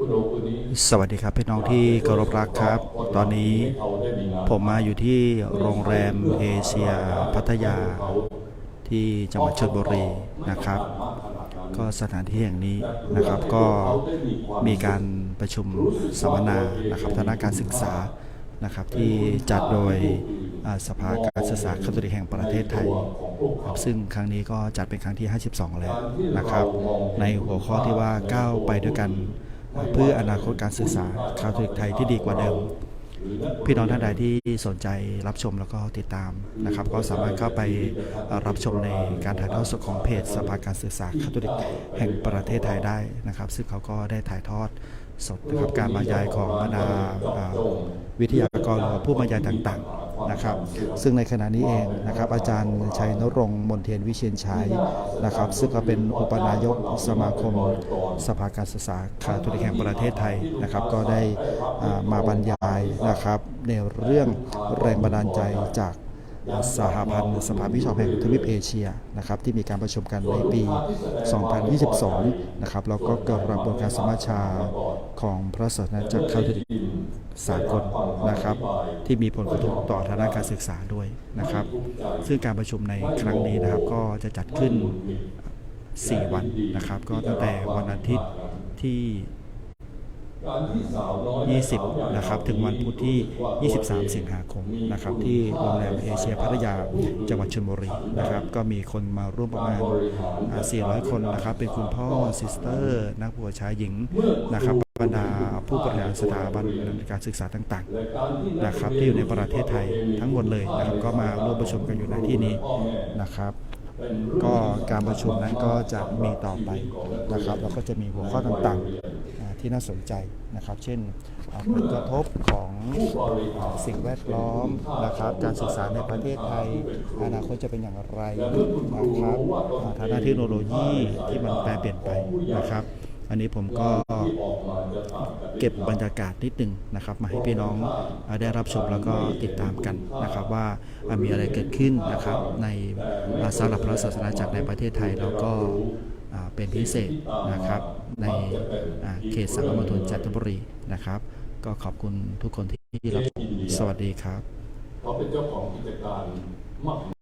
สวัสดีครับพี่น้องที่เคารพรักครับ ตอนนี้ผมมาอยู่ที่โรงแรมเอเชียพัทยา ที่จังหวัดชลบุรีนะครับ ก็สถานที่แห่งนี้นะครับก็มีการประชุมสัมมนานะครับทางด้านการศึกษานะครับที่จัดโดยสภาการศึกษาคาทอลิกแห่งประเทศไทยครับซึ่งครั้งนี้ก็จัดเป็นครั้งที่ 52 แล้วนะครับ ในหัวข้อที่ว่าก้าวไปด้วยกัน เพื่ออนาคตการศึกษาคาทอลิกไทยที่ดีกว่าเดิม พี่น้องท่านใดที่สนใจรับชมแล้วก็ติดตามนะครับ ก็สามารถเข้าไปรับชมในการถ่ายทอดสดของเพจสภาการศึกษาคาทอลิกแห่งประเทศไทยได้นะครับ ซึ่งเขาก็ได้ถ่ายทอดสดนะครับการบรรยายของบรรดาวิทยากรผู้บรรยายต่างๆ นะครับ ซึ่งในขณะนี้เองนะครับ อาจารย์ชัยนรงค์มนเทียนวิเชียนชัยนะครับ ซึ่งก็เป็นอุปนายกสมาคมสภาการศึกษาคาทอลิกแห่งประเทศไทยนะครับ ก็ได้มาบรรยายนะครับ ในเรื่องแรงบันดาลใจจาก สหพันธ์สภาพิชอบแห่งทวีปเอเชียนะครับที่มีการประชุมกันในปี 2022 นะครับแล้วก็กระบวนการสมัชชาของพระศาสนาจักรคาทอลิกสากลนะครับ ที่มีผลกระทบต่อทางด้านการศึกษาด้วยนะครับ ซึ่งการประชุมในครั้งนี้นะครับก็จะจัดขึ้น 4 วันนะครับ ก็ตั้งแต่วันอาทิตย์ที่ 20 นะครับ ถึงวันพุธที่ 23 สิงหาคมนะครับ ที่โรงแรมเอเชียพัทยาจังหวัดชลบุรีนะครับ ก็มีคนมาร่วมประมาณ 400 คนนะครับ เป็นคุณพ่อซิสเตอร์ นักบวชชายหญิงนะครับบรรดาผู้บริหารสถาบันการศึกษาต่างๆนะครับที่อยู่ในประเทศไทยทั้งหมดเลยนะครับก็มาร่วมประชุมกันอยู่ในที่นี้นะครับก็การประชุมนั้นก็จะมีต่อไปนะครับแล้วก็จะมีหัวข้อต่างๆ ที่น่าสนใจนะครับ เช่นผลกระทบของสิ่งแวดล้อมนะครับ การศึกษาในประเทศไทย อนาคตจะเป็นอย่างไรนะครับทางด้านเทคโนโลยีที่มันแปรเปลี่ยนไปนะครับ อันนี้ผมก็เก็บบรรยากาศนิดหนึ่งนะครับ มาให้พี่น้องได้รับชมแล้วก็ติดตามกันนะครับ ว่ามีอะไรเกิดขึ้นนะครับในอ่าสำหรับพระศาสนาจักรในประเทศไทยแล้วก็ เป็นพิเศษนะครับในเขตสังคมณฑลจันทบุรีนะครับ ก็ขอบคุณทุกคนที่รับชมสวัสดีครับเขาเป็นเจ้าของกิจการมาก